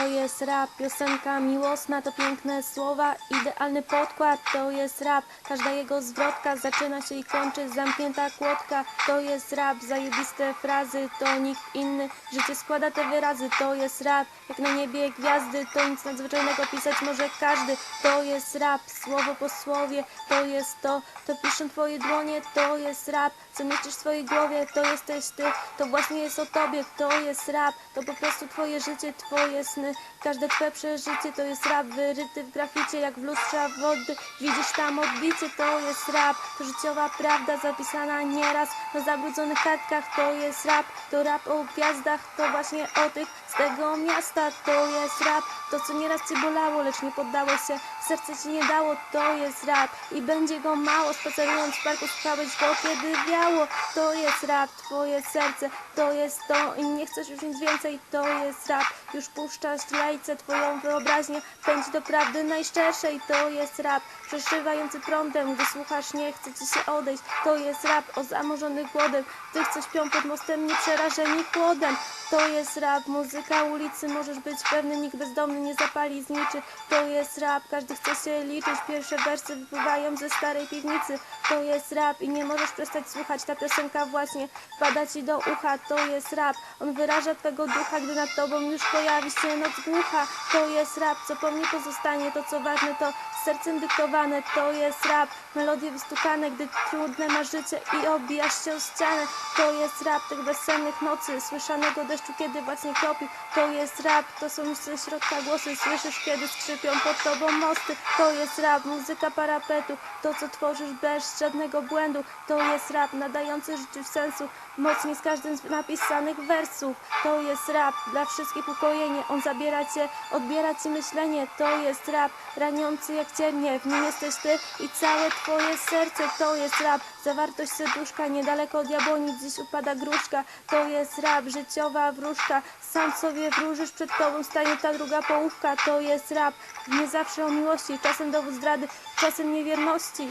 To jest rap, piosenka miłosna, to piękne słowa, idealny podkład, to jest rap, każda jego zwrotka zaczyna się i kończy zamknięta kłodka, to jest rap, zajebiste frazy, to nikt inny, życie składa te wyrazy, to jest rap, jak na niebie gwiazdy, to nic nadzwyczajnego pisać może każdy, to jest rap, słowo po słowie, to jest to, to piszą twoje dłonie, to jest rap, co mieścisz w swojej głowie, to jesteś ty, to właśnie jest o tobie, to jest rap, to po prostu twoje życie, twoje sny, każde twoje przeżycie, to jest rap wyryty w graficie, jak w lustrza wody, widzisz tam odbicie, to jest rap, to życiowa prawda zapisana nieraz na zabrudzonych kartkach, to jest rap, to rap o gwiazdach, to właśnie o tych z tego miasta, to jest rap, to co nieraz cię bolało, lecz nie poddałeś się, serce ci nie dało, to jest rap. I będzie go mało, spacerując w parku słuchałeś go, kiedy wiało, to jest rap, twoje serce, to jest to i nie chcesz już nic więcej, to jest rap, już puszczasz lajce, twoją wyobraźnię, pędzi do prawdy najszczerszej, to jest rap, przeszywający prądem, gdy słuchasz, nie chce ci się odejść, to jest rap o zamorzonych głodem, tych co śpią pod mostem, nie przerażeni chłodem, to jest rap, muzyka ulicy, możesz być pewny, nikt bezdomny nie zapali zniczy. To jest rap, każdy chce się liczyć, pierwsze wersy wypływają ze starej piwnicy. To jest rap i nie możesz przestać słuchać, ta piosenka właśnie pada ci do ucha. To jest rap, on wyraża twego ducha, gdy nad tobą już pojawi się noc głucha. To jest rap, co po mnie pozostanie, to co ważne, to sercem dyktowane. To jest rap, melodie wystukane, gdy trudne masz życie i obijasz się o ścianę. To jest rap tych bezsennych nocy, słyszanego deszczu, kiedy właśnie kropi. To jest rap, to są ze środka głosy, słyszysz, kiedy skrzypią pod tobą mosty. To jest rap, muzyka parapetu, to co tworzysz bez żadnego błędu. To jest rap, nadający życiu sensu, mocniej z każdym z napisanych wersów. To jest rap, dla wszystkich ukojenie, on zabiera cię, odbiera ci myślenie. To jest rap, raniący jak ciemnie, w nim jesteś ty i całe twoje serce. To jest rap, zawartość serduszka, niedaleko od jabłoni dziś upada gruszka. To jest rap, życiowa wróżka, sam sobie wróżysz, przed tobą stanie ta druga połówka. To jest rap, nie zawsze o miłości, czasem dowód zdrady, czasem niewierności.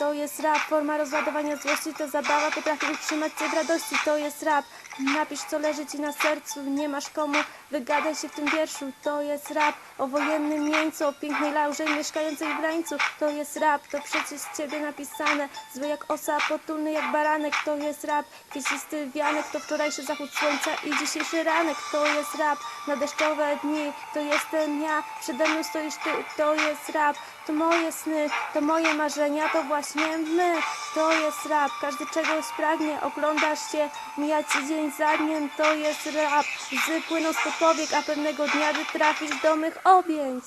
To jest rap, forma rozładowania złości, to zabawa, potrafi utrzymać cię w radości. To jest rap, napisz co leży ci na sercu, nie masz komu, wygadaj się w tym wierszu. To jest rap o wojennym jeńcu, o pięknej laurze mieszkającej w rańcu. To jest rap, to przecież z ciebie napisane, zły jak osa, potulny jak baranek. To jest rap, kwiecisty wianek, to wczorajszy zachód słońca i dzisiejszy ranek. To jest rap, na deszczowe dni, to jestem ja, przede mną stoisz ty, to jest rap. To moje sny, to moje marzenia, to właśnie my. To jest rap, każdy czegoś pragnie, oglądasz się, mija ci dzień za dniem, to jest rap. Łzy płyną powiek, a pewnego dnia, gdy trafisz do mych objęć.